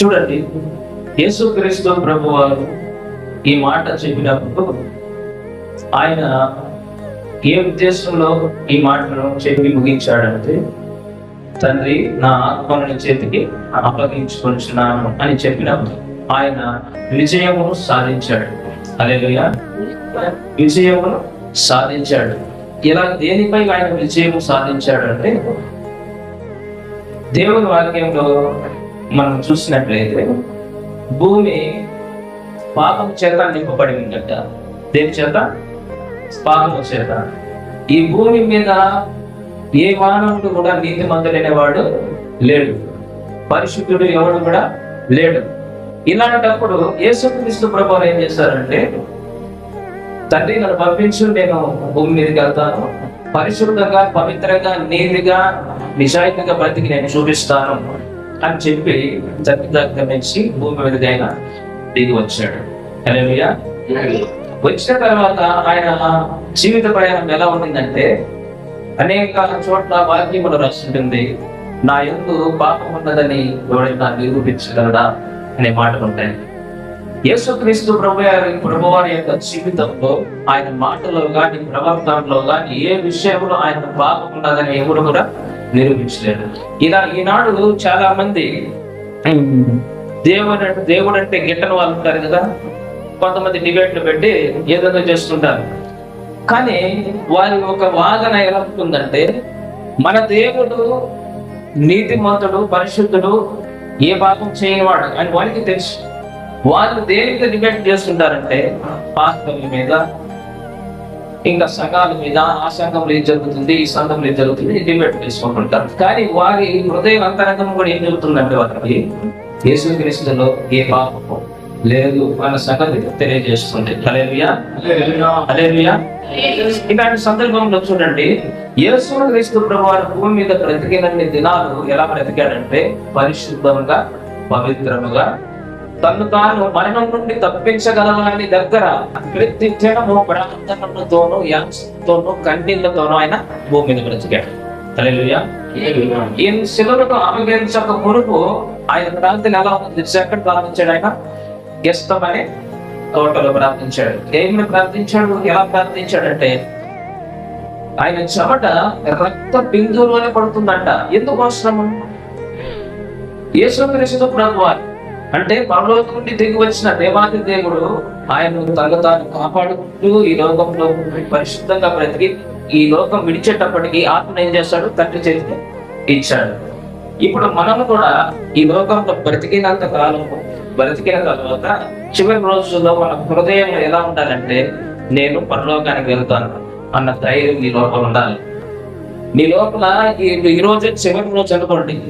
చూడండి యేసుక్రీస్తు ప్రభు వారు ఈ మాట చెప్పినప్పుడు ఆయన ఏ ఉద్దేశంలో ఈ మాటను చెప్పి ముగించాడంటే తండ్రి నా ఆత్మను నీ చేతికి అప్పగించుకొంచున్నాను అని చెప్పినప్పుడు ఆయన విజయమును సాధించాడు. అదే విజయమును సాధించాడు. ఇలా దేనిపై ఆయన విజయము సాధించాడు అంటే దేవుని వాక్యంలో మనం చూసినట్లయితే భూమి పాపం చేత నింపబడి ఉందట. దేని చేత? పాపము చేత. ఈ భూమి మీద ఏ మానవుడు కూడా నీతి వాడు లేడు. పరిశుద్ధుడు ఎవడు కూడా లేడు. ఇలాంటప్పుడు యేసుక్రీస్తు ప్రభు ఏం చేస్తారంటే తండ్రి నన్ను పంపించు నేను భూమి మీదకి వెళ్తాను. పరిశుద్ధంగా పవిత్రంగా నీతిగా నిజాయితీగా బ్రతికి నేను చూపిస్తాను. అని చెప్పి తండ్రి దగ్గర నుంచి భూమి మీద ఆయన దిగి వచ్చాడు. వచ్చిన తర్వాత ఆయన జీవిత ప్రయాణం ఎలా ఉండిందంటే అనేక చోట్ల వాక్యములు రాసింటుంది. నా ఎందు పాపం ఉన్నదని ఎవరైనా నిరూపించగలడా అనే మాటలు ఉంటాయి. యేసుక్రీస్తు ప్రభు వారి ప్రభు వారి యొక్క జీవితంలో ఆయన మాటలో కానీ ప్రవర్తనలో గాని ఏ విషయంలో ఆయన పాపం ఉన్నదని ఎవరు కూడా నిరూపించలేడు ఇలా ఈనాడు చాలా మంది దేవుడు అంటే దేవుడు అంటే గిట్టని వాళ్ళు ఉంటారు కదా. కొంతమంది డిబేట్లు పెట్టి ఏదో చేస్తుంటారు. కానీ వారి ఒక వాదన ఎలా ఉంటుందంటే మన దేవుడు నీతిమంతుడు పరిశుద్ధుడు ఏ పాపం చేయనివాడు అని వారికి తెలుసు. వాళ్ళు దేనితో డిబేట్ చేస్తుంటారంటే పాస్టర్ల మీద ఇంకా సంఘాల మీద ఆ సంఘంలో ఏం జరుగుతుంది? ఈ సంఘంలో ఏం జరుగుతుంది? డిబేట్ చేసుకుంటుంటారు. కానీ వారి హృదయ అంతరంగం కూడా ఏం జరుగుతుందంటే వారికి యేసుక్రీస్తులో ఏ పాపము లేదు అన్న సంగతి తెలియజేస్తుంది. ఇలాంటి సందర్భంలో చూడండి. యేసు క్రీస్తు ప్రభువారు భూమి మీద బ్రతికినన్ని దినాలు ఎలా బ్రతికాడంటే పరిశుద్ధంగా పవిత్రముగా తను తాను మరణం నుండి తప్పించగలని దగ్గర ప్రతి క్షణము ప్రార్థనలతోనూ యాంసతోనూ కన్నీళ్ళతోనూ ఆయన భూమి మీద బ్రతికాడు. హల్లెలూయా. ఈయన శిలువకు అప్పగించక మునుపు ఆయన ప్రార్థన ఎలా ఉంది? ఎక్కడ ప్రార్థించాడు ఆయన? గెస్తమని తోటలో ప్రార్థించాడు. ఏమి ప్రార్థించాడు? ఎలా ప్రార్థించాడంటే ఆయన చెమట రక్త బిందువులోనే పడుతుందంట. ఎందుకు అవసరము? యేసుక్రీస్తు ప్రభువారు అంటే పరలోకం నుండి దిగి వచ్చిన దేవాది దేవుడు ఆయన తన తాను కాపాడుకుంటూ ఈ లోకంలో పరిశుద్ధంగా బ్రతికి ఈ లోకం విడిచేటప్పటికి ఆత్మ ఏం చేస్తాడు? తండ్రి చేతికి ఇచ్చాడు. ఇప్పుడు మనము కూడా ఈ లోకంలో బ్రతికినంత కాలం బ్రతికిన తర్వాత చివరి రోజుల్లో మన హృదయం ఎలా ఉండాలంటే నేను పరలోకానికి వెళ్తాను అన్న ధైర్యం నీ లోపల ఉండాలి. నీ లోపల ఈ రోజు చివరి రోజు అనుకోండి.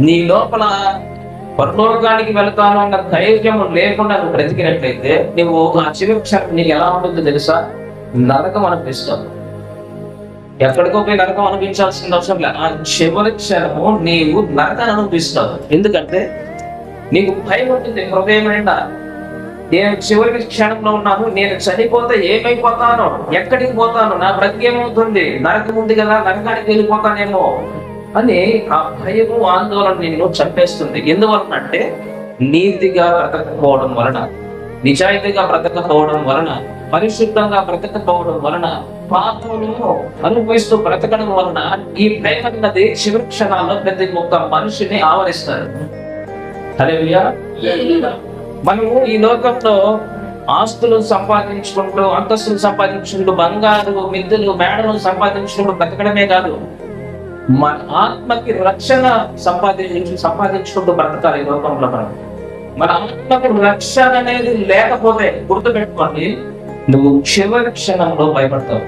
నీ లోపల పరలోకానికి వెళతాను అన్న ధైర్యం లేకుండా నువ్వు బ్రతికినట్లయితే నువ్వు ఆ చివరి నీకు ఎలా ఉంటుందో తెలుసా? నరకం అనిపిస్తావు ఎక్కడికో పోయి నరకం అనిపించాల్సిన అవసరం లేదు. ఆ చివరి క్షణము నీవు నరకాన్ని అనిపిస్తావు ఎందుకంటే నీకు భయం ఉంటుంది హృదయం నిండా నేను చివరి క్షణంలో ఉన్నాను నేను చనిపోతే ఏమైపోతాను ఎక్కడికి పోతాను నా బ్రతికేమవుతుంది నరకం ఉంది కదా నరకానికి వెళ్ళిపోతానేమో. అని ఆ భయము ఆందోళన నిన్ను చంపేస్తుంది. ఎందువలన అంటే నీతిగా బ్రతకపోవడం వలన నిజాయితీగా బ్రతకపోవడం వలన పరిశుద్ధంగా బ్రతకపోవడం వలన పాపమును అనుభవిస్తూ బ్రతకడం వలన ఈ ప్రేమ అన్నది చివరి క్షణాల్లో ప్రతి ఒక్క మనిషిని ఆవరిస్తారు. హల్లెలూయా. మనము ఈ లోకంలో ఆస్తులు సంపాదించుకుంటూ అంతస్తులు సంపాదించుకుంటూ బంగారు మిద్దులు మేడలు సంపాదించుకుంటూ బ్రతకడమే కాదు. మన ఆత్మకి రక్షణ సంపాదించు సంపాదించుకుంటూ బ్రతకాలి ఈ లోకంలో మనం. మన ఆత్మకు రక్షణ అనేది లేకపోతే గుర్తుపెట్టుకోండి నువ్వు చివరి క్షణంలో భయపడతావు.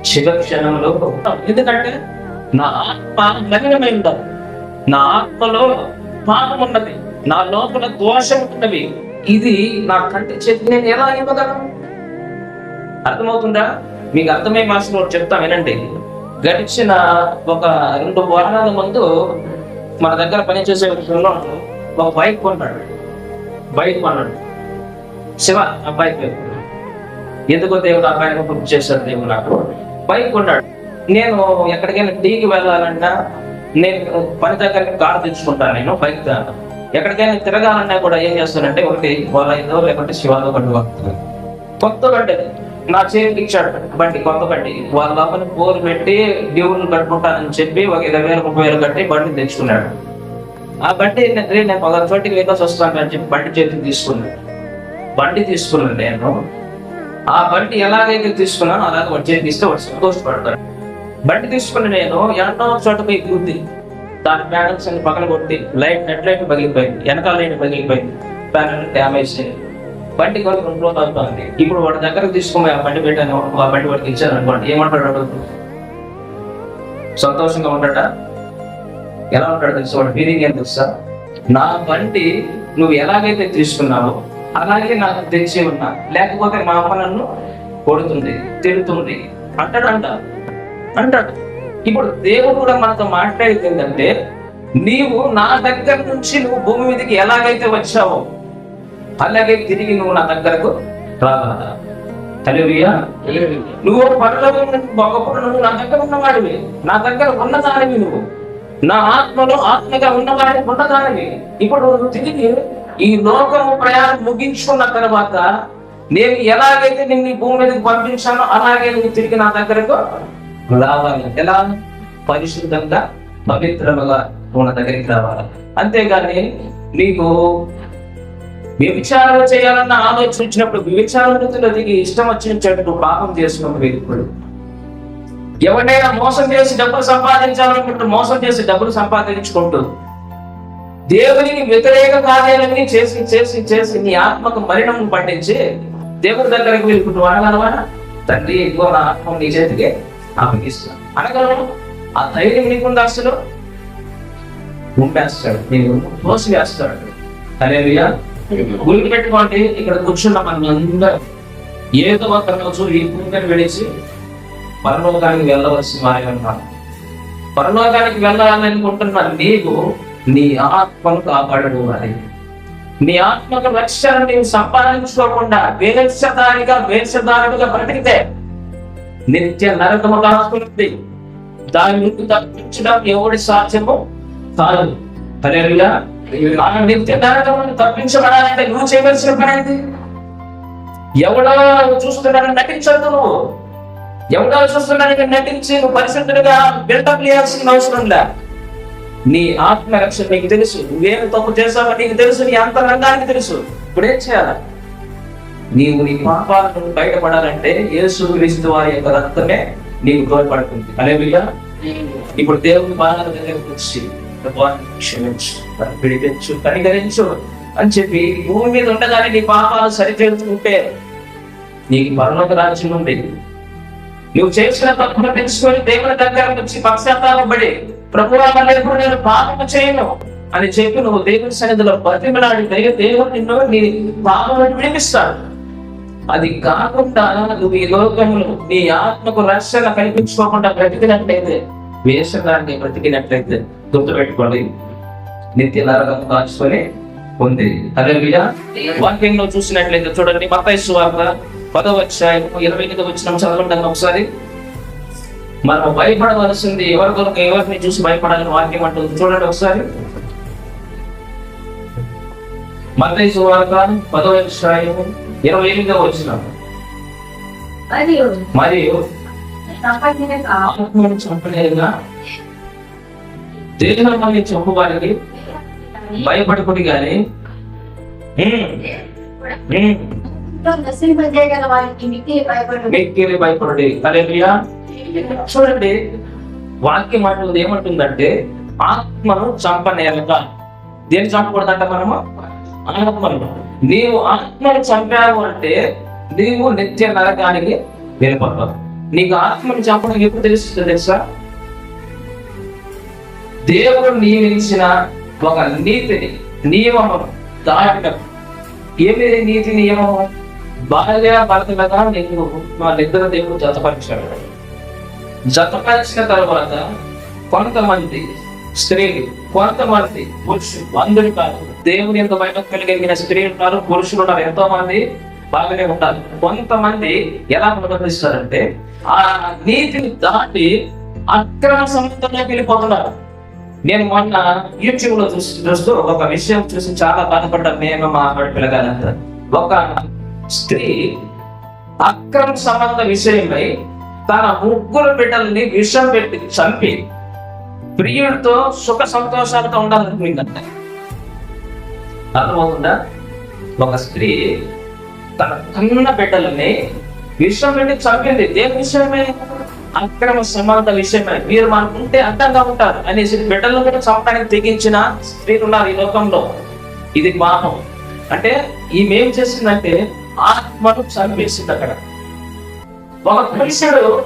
చివరి క్షణంలో ఎందుకంటే నా ఆత్మ మలినమై నా ఆత్మలో పాపం ఉన్నది. నా లోపల దోషం ఉన్నవి ఇది నా కంటి చెప్పి నేను ఎలా ఇవ్వగలను? అర్థమవుతుందా? మీకు అర్థమయ్యే భాషలో చెప్తా వినండి. గడిచిన ఒక రెండు వారాల ముందు మన దగ్గర పనిచేసే విషయంలో ఒక బైక్ కొన్నాడు. బైక్ కొన్నాడు. శివ ఆ బైక్ ఎందుకో దేవుడు ఆ బైక్ బుక్ చేశాడు దేవుడు నాకు. బైక్ కొన్నాడు. నేను ఎక్కడికైనా టీకి వెళ్ళాలన్నా నేను పని దగ్గర కారు తెచ్చుకుంటాను నేను బైక్ ఎక్కడికైనా తిరగాలన్నా కూడా ఏం చేస్తానంటే ఒకటి వాళ్ళైదో లేకుంటే శివాలో బండి వస్తుంది కొత్త నా చేతికి ఇచ్చాడు. బండి కొత్త బండి. వాళ్ళ లోపల పోరు పెట్టి డ్యూలు కట్టుకుంటానని చెప్పి ఒక ఇరవై వేలు ముప్పై వేలు కట్టి బండి తెచ్చుకున్నాడు. ఆ బండి నేను నేను పదహారు చోటికి వెళ్ళొసి వస్తాను అని చెప్పి బండి చేతికి తీసుకున్నాను. బండి తీసుకున్నాను నేను. ఆ బండి ఎలాగైతే తీసుకున్నానో అలాగే వాడు చేతికి ఇస్తే వాడు సంతోషపడతాడు. బండి తీసుకుని నేను ఎన్నో చోట పోయి కూర్తి దాని ప్యానల్స్ అన్ని పక్కన కొట్టి లైట్ నెట్ లైట్ పగిలిపోయింది. వెనకాల లైట్ పగిలిపోయింది. ప్యానల్ డ్యామేజ్ బండి కొరకు రెండు అవుతుంది ఇప్పుడు వాడి దగ్గరకు తీసుకుని ఆ బండి పెట్టాను ఆ బండి వాడికి ఇచ్చాను అనుకోండి ఏమంటాడు సంతోషంగా ఉంటాడా? ఎలా ఉంటాడు తెలుసు వాడు? ఫీలింగ్ ఏం తెలుసా? నా బండి నువ్వు ఎలాగైతే తీసుకున్నావో అలాగే నాకు తెచ్చి ఉన్నా లేకపోతే మా అమ్మ నన్ను కొడుతుంది తిడుతుంది. అంటాడు అంట అంటాడు. ఇప్పుడు దేవుడు కూడా మనతో మాట్లాడేది ఏంటంటే నీవు నా దగ్గర నుంచి నువ్వు భూమి మీదకి ఎలాగైతే వచ్చావో అలాగే తిరిగి నువ్వు నా దగ్గరకు రావాలా హల్లెలూయా. నువ్వు పరలోకం నుండి ఒకప్పుడు నువ్వు నా దగ్గర ఉన్నవాడివి. నా దగ్గర ఉన్నదానివి నువ్వు. నా ఆత్మలో ఆత్మగా ఉన్నవాడి ఉన్నదానివి. ఇప్పుడు నువ్వు తిరిగి ఈ లోకము ప్రయాణం ముగించుకున్న తర్వాత నేను ఎలాగైతే నిన్ను భూమి మీదకి పంపించానో అలాగే నువ్వు తిరిగి నా దగ్గరకు రావాలి. ఎలా? పరిశుద్ధంగా పవిత్రముగా నువ్వు నా దగ్గరికి రావాలి. అంతేగాని నీకు వ్యభిచారం చేయాలన్న ఆలోచన వచ్చినప్పుడు వ్యభిచారంలో దిగి ఇష్టం వచ్చినట్టు పాపం చేసుకున్న వ్యక్తులు ఎవరినైనా మోసం చేసి డబ్బులు సంపాదించాలనుకుంటూ మోసం చేసి డబ్బులు సంపాదించుకుంటూ దేవునికి వ్యతిరేక కార్యాలన్నీ చేసి చేసి చేసి నీ ఆత్మకు మరణం పండించి దేవుడి దగ్గరికి వెళ్ళుకుంటూ అనగలవా తండ్రి ఎక్కువ నా ఆత్మ నీ చేతికి అప్పగిస్తాను అనగలవు ఆ ధైర్యం నీకుంది అసలు ఉంపేస్తాడు నేను తోసి వేస్తాడు అలేలుయా గురికి పెట్టుకోండి ఇక్కడ కూర్చున్న మనందరూ ఏదో ఒక రోజు ఈ భూమిని విడిచి పరలోకానికి వెళ్ళవలసిన వారి ఉన్నాం పరలోకానికి వెళ్ళాలనుకుంటున్న నీవు నీ ఆత్మను కాపాడడు అని. నీ ఆత్మకు రక్షణ నీవు సంపాదించుకోకుండా వేషధారిగా వేషధారుడుగా బ్రతికితే నిత్య నరకము కాస్తుంది. దాని నుండి తప్పించడం ఎవడి సాధ్యము కాదు. హల్లెలూయా ఆ నిత్య తప్పించబడాలంటే నువ్వు చేయవలసిన పని ఏంటి? ఎవడో చూస్తున్నాడని నటించద్దు నువ్వు ఎవడో చూస్తున్నాడని నటించి నువ్వు పరిశుద్ధుడిగా బిల్డప్ చేయాల్సిన అవసరం లే నీ ఆత్మ రక్షణ నీకు తెలుసు. నువ్వేమి తప్పు చేసావో నీకు తెలుసు. నీ అంతరంగానికి తెలుసు. ఇప్పుడు ఏం చేయాలి? నీవు నీ పాపాల నుండి బయటపడాలంటే యేసు క్రీస్తు వారి యొక్క రక్తమే నీకు తోడ్పడుతుంది. అలేవిగా ఇప్పుడు దేవుని బాధ దగ్గరకు వచ్చి క్షమించు విడిపించు కనికరించు అని చెప్పి భూమి మీద ఉండగానే నీ పాపాలు సరిచేస్తుంటే నీకు పరలోక రాజ్యం ఉంది. నువ్వు చేసిన తప్పును తెలుసుకొని దేవుని దగ్గర వచ్చి పశ్చాత్తాపడి ప్రభు లేకుండా నేను పాపము చేయను అని చెప్పి నువ్వు దేవుని సన్నిధిలో బతిమలాడితే దేవుడు నిన్ను నీ పాపం విడిపిస్తాడు. అది కాకుండా నువ్వు ఈ లోకంలో నీ ఆత్మకు రక్షణ కల్పించుకోకుండా బ్రతికినట్టయితే వేషగాన్ని బ్రతికినట్లయితే గుర్తుపెట్టుకోండి. నిత్య నరకం కాచుకొని ఉంది. అదే వాక్యంలో చూసినట్లయితే చూడండి. మతైసు వార్త పదవ అధ్యాయం ఇరవై ఎనిమిది వచ్చిన చదవండి ఒకసారి. మనం భయపడవలసింది ఎవరి కొరకు ఎవరిని చూసి భయపడాలని వాక్యం అంటుంది. చూడండి ఒకసారి. మతైసు వార్త పదవ అధ్యాయం ఇరవై ఎనిమిదవ వచ్చిన. మరియు మరియు సంపన్నులకు ఆత్మను చంపలేదుగా దేహాన్ని భయపడకుడి కానీ మిక్కిలి భయపడి చూడండి వాక్యం అంటుంది ఏమంటుందంటే ఆత్మను చంపనేలక దేని చంపకూడదంట మనము? ఆత్మను. నీవు ఆత్మను చంపావు అంటే నీవు నిత్య నరకానికి వెళ్ళిపోతావు. నీకు ఆత్మను చంపడం ఎప్పుడు తెలుస్తుంది తెలుసా? దేవుడు నియమించిన ఒక నీతిని నియమము దాటడం. ఏమి నీతి నియమం భార్య భర్తలుగా నేను మా నిద్ర దేవుడు జతపరిచాడు. జతపరిచిన తర్వాత కొంతమంది స్త్రీలు కొంతమంది పురుషులు అందరూ కాదు దేవుని ఎంత భయం కలిగిన స్త్రీలు ఉన్నారు పురుషులు ఉన్నారు ఎంతో మంది బాగానే ఉంటారు కొంతమంది ఎలా ప్రవర్తిస్తారంటే ఆ నీతిని దాటి అక్రమ సంబంధంలోకి వెళ్ళిపోతున్నారు. నేను మొన్న యూట్యూబ్లో చూసి చూస్తూ ఒక విషయం చూసి చాలా బాధపడ్డా నేను మా ఆవిడ ఒక స్త్రీ అక్రమ సంబంధ విషయమై తన ముగ్గురు బిడ్డల్ని విషం పెట్టి చంపి ప్రియుడితో సుఖ సంతోషాలతో ఉండాలనుకుందంట అర్థమవుతుందా? ఒక స్త్రీ తన కన్న బిడ్డలని విషయం పెట్టి చంపింది. దేని విషయమే? అక్రమ సమానత విషయమే. మీరు మనకుంటే అడ్డంగా ఉంటారు అనేసి బిడ్డలను కూడా చంపడానికి తెగించిన స్త్రీలు ఉన్నారు ఈ లోకంలో. ఇది పాపం. అంటే ఈమె ఏం చేసిందంటే ఆత్మను చంపేసింది అక్కడ. ఒక పురుషుడు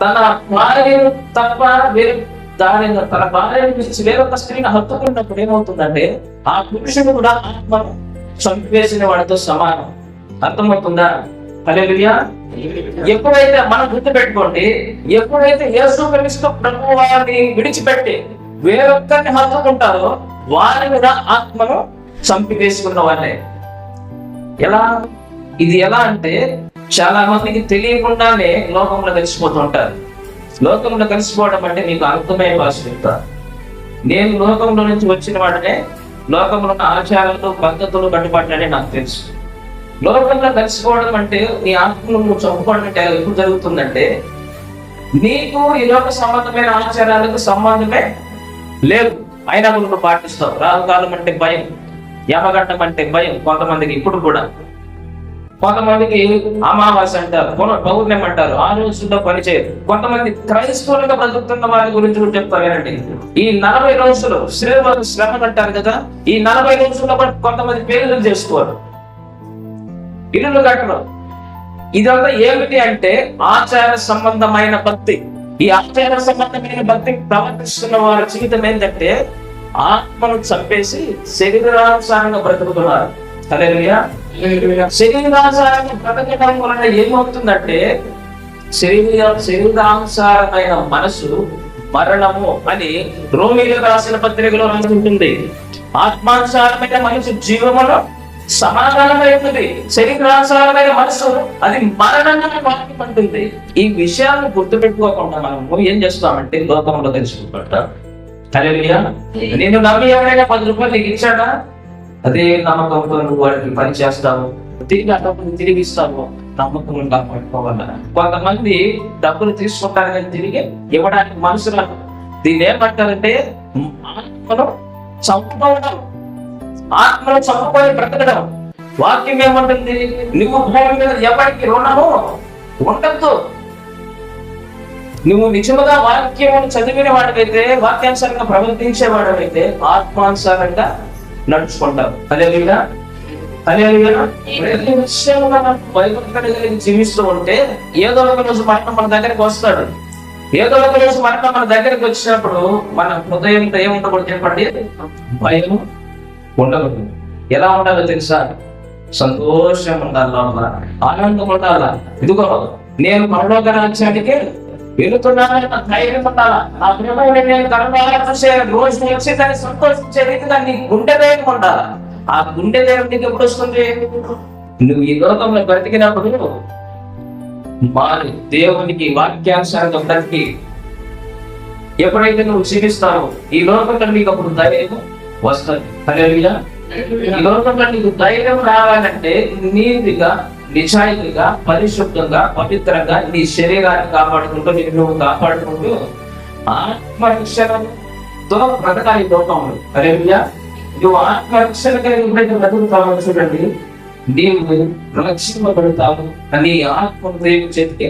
తన భార్యను తప్ప వేరే దాని తన భార్యను పిలిచి వేరొక స్త్రీని హత్తుకున్నప్పుడు ఏమవుతుందంటే ఆ పురుషుడు కూడా ఆత్మను చంపేసిన వాడితో సమానం. అర్థమవుతుందా? హల్లెలూయా. ఎప్పుడైతే మనం గుర్తుపెట్టుకోండి ఎప్పుడైతే యేసు క్రీస్తు ప్రభు వారిని విడిచిపెట్టి వేరొక్కరిని హత్తుకుంటారో వారి మీద ఆత్మను చంపివేసుకున్న వాళ్ళే. ఎలా? ఇది ఎలా అంటే చాలా మందికి తెలియకుండానే లోకంలో కలిసిపోతూ ఉంటారు. లోకంలో కలిసిపోవడం అంటే మీకు అర్థమయ్యే భాష నేను లోకంలో నుంచి వచ్చిన వాడినే లోకంలో ఉన్న ఆచారాలు పద్ధతులు కట్టుబాట్లనే నాకు తెలుసు. లోకంలో కలిసిపోవడం అంటే నీ ఆత్మను నువ్వు చంపుకోవడం అంటే ఎప్పుడు జరుగుతుందంటే నీకు ఈ లోక సంబంధమైన ఆచారాలకు సంబంధమే లేదు. అయినా కూడా నువ్వు పాటిస్తావు. రాహుకాలం అంటే భయం యమగండం అంటే భయం కొంతమందికి ఇప్పుడు కూడా. కొంతమందికి అమావాస్య అంటారు కొన- పౌర్ణమి అంటారు ఆ రోజుల్లో పనిచేయదు కొంతమంది క్రైస్తవులుగా బ్రతుకుతున్న వారి గురించి కూడా చెప్తా వినండి. ఈ నలభై రోజులు శ్రీవారు శ్రమ అంటారు కదా ఈ నలభై రోజుల్లో కూడా కొంతమంది పేర్లు చేసుకోరు. ఇల్లు కట్టడం. ఇదంతా ఏమిటి అంటే ఆచార సంబంధమైన భక్తి. ఈ ఆచార సంబంధమైన భక్తి ప్రవర్తిస్తున్న వారి జీవితం ఏంటంటే ఆత్మను చంపేసి శరీరానుసారంగా బ్రతుకుతున్నారు. శరీరానుసారంగా బ్రతకడం వలన ఏమవుతుందంటే శరీర శరీరానుసారమైన మనసు మరణము అని రోమిలకు రాసిన పత్రికలో రాసుకుంటుంది ఆత్మానుసారమైన మనసు జీవములో సమాధానమై ఉన్నది శరీరానుసారమైన మనసు అది మరణంగా బాధపడుతుంది ఈ విషయాలను గుర్తుపెట్టుకోకుండా మనము ఏం చేస్తామంటే లోకంలో తెలుసుకుంటా. హల్లెలూయా. నేను నమ్మి ఎవరైనా పది రూపాయలు నీకు ఇచ్చాడా? అదే నమ్మకంతో నువ్వు వాడికి పని చేస్తావు తిరిగి ఆ డబ్బులు తిరిగి ఇస్తావు నమ్మకం కాపాడుకోవాల కొంతమంది డబ్బులు తీసుకుంటారు కానీ తిరిగి ఇవ్వడానికి మనసు రాదు దీన్ని ఏమంటారంటే ఆత్మను చంపుకోవడం ఆత్మను చంపుకొని బ్రతకడం. వాక్యం ఏమంటుంది? నువ్వు భూమి మీద ఎవరికి రుణము ఉండద్దు. నువ్వు నిజముగా వాక్యం చదివిన వాడివైతే వాక్యానుసారంగా ప్రవర్తించే వాడివైతే ఆత్మానుసారంగా నడుచుకుంటావు. అదే విధంగా అదే విధంగా ప్రతి విషయంలో మనం భయభక్తులు జీవిస్తూ ఉంటే ఏదో ఒక రోజు మరణం మన దగ్గరికి వస్తాడు. ఏదో ఒక రోజు మరణం మన దగ్గరికి వచ్చినప్పుడు మన హృదయంతో ఏముండకూడదు చెప్పండి? భయం ఉండకూడదు. ఎలా ఉండాలో తెలుసా? సంతోషం ఉండాలి లోపల. ఆనందం ఉండాలా? ఇదిగో నేను పరలోక రాజ్యానికి వెళుతున్నానన్న ధైర్యం ఉండాలా? నా ప్రేమైన నేను కరుణాల చూసే రోజు వచ్చి దాన్ని సంతోషించే రీతిగా నీ గుండె ధైర్యం ఉండాలా? ఆ గుండె ధైర్యం నీకు ఎప్పుడు వస్తుంది? నువ్వు ఈ లోకంలో బ్రతికినప్పుడు మారి దేవునికి వాక్యాంశాలతో బ్రతికి ఎప్పుడైతే నువ్వు జీవిస్తావో ఈ లోకంలో నీకు అప్పుడు ధైర్యం వస్తుంది హల్లెలూయా ఈ లోకంలో నీకు ధైర్యం రావాలంటే నీతిగా నిజాయితీగా పరిశుద్ధంగా పవిత్రంగా నీ శరీరాన్ని కాపాడుకుంటూ నిన్ను నువ్వు కాపాడుకుంటూ ఆత్మరక్షణతో బ్రతకాలి లోకంలో. హల్లెలూయా నువ్వు ఆత్మరక్షణ కలిగి ఎప్పుడైతే బ్రతుకుతావో చూడండి నీవు రక్షింపబడతావు అని ఆత్మ దేవుని చేతికి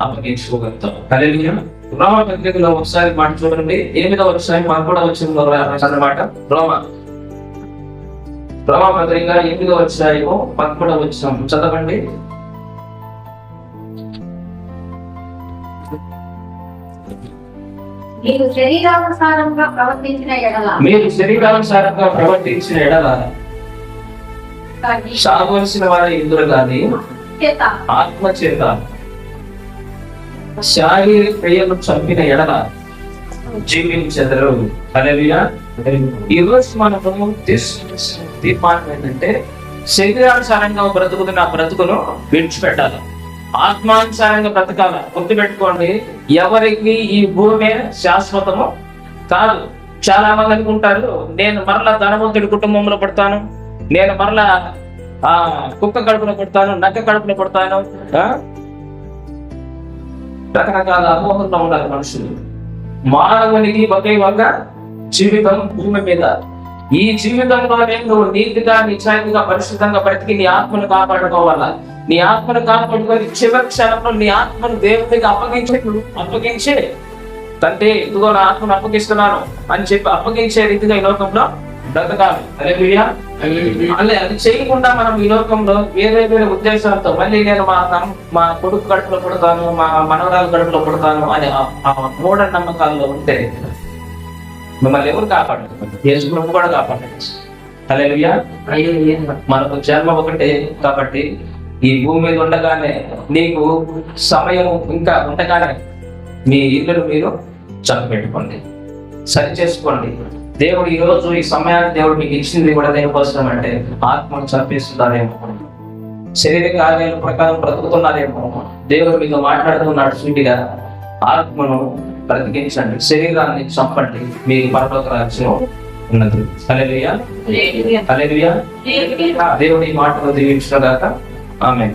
అప్పగించుకోగలుగుతావు. హల్లెలూయా రోమ పత్రికలో ఒకసారి మాట చూడండి. ఎనిమిదవ ఒకసారి మాకు కూడా వచ్చింది అన్నమాట. రోమ రోమ పత్రిక ఎనిమిదవ అధ్యాయము పదకొండవ వచ్చిన. చదవండి. మీరు శరీరానుసారంగా ప్రవర్తించిన ఎడల. మీరు శరీరానుసారంగా ప్రవర్తించిన ఎడల. సాగవలసిన వారి ఇందులు కానీ చేత. ఆత్మ క్రియలు చంపిన ఎడల జీవించెదరు. అలవియా ఈ రోజు మనము తీసుకున్న తీర్మానం ఏంటంటే శరీరానుసారంగా బ్రతుకుతున్న బ్రతుకును విడిచిపెట్టాలి. ఆత్మానుసారంగా బ్రతకాల. గుర్తుపెట్టుకోండి ఎవరికి ఈ భూమి శాశ్వతము కాదు. చాలా మంది అనుకుంటారు నేను మరలా ధనవంతుడి కుటుంబంలో పడతాను నేను మరలా ఆ కుక్క కడుపున పడతాను నక్క కడుపున పడతాను రకరకాల అమోహంలో ఉన్నారు మనుషులు. మానవునికి ఒకే ఒక జీవితం భూమి మీద. ఈ జీవితంలోనే నువ్వు నీతిగా నిజాయితీగా పరిశుద్ధంగా బ్రతికి నీ ఆత్మను కాపాడుకోవాలా? నీ ఆత్మను కాపాడుకొని చివరి క్షణంలో నీ ఆత్మను దేవునికి అప్పగించే అప్పగించే. తండ్రి ఇదిగో నా ఆత్మను అప్పగిస్తున్నాను అని చెప్పి అప్పగించే రీతిగా ఈ లోకంలో బ్రతకాలి. అలా అది చేయకుండా మనం ఈ లోకంలో వేరే వేరే ఉద్దేశాలతో మళ్ళీ నేను మా మా కొడుకు కడుపులో పుడతాను మా మనవరాలు కడుపులో పుడతాను అని మూఢ నమ్మకాల్లో ఉంటే మిమ్మల్ని ఎవరు కాపాడరు యేసు ప్రభు కూడా కాపాడచ్చు హల్లెలూయా. మనకు జన్మ ఒకటే కాబట్టి ఈ భూమి మీద ఉండగానే నీకు సమయం ఇంకా ఉండగానే మీ ఇల్లును మీరు చక్కబెట్టుకోండి సరి చేసుకోండి దేవుడు ఈ రోజు ఈ సమయాన్ని దేవుడు మీకు ఇచ్చింది కూడా దేనికోసం అంటే ఆత్మను చంపేస్తున్నారేమో. శరీర కార్యాల ప్రకారం బ్రతుకుతున్నారేమో. దేవుడు మీతో మాట్లాడుతున్నాడు సూటిగా. ఆత్మను బ్రతికించండి శరీరాన్ని చంపండి మీ పరలోక రాజ్యం ఉన్నది. హల్లెలూయా. దేవుడి మాటలు దీవించిన గాక ఆమె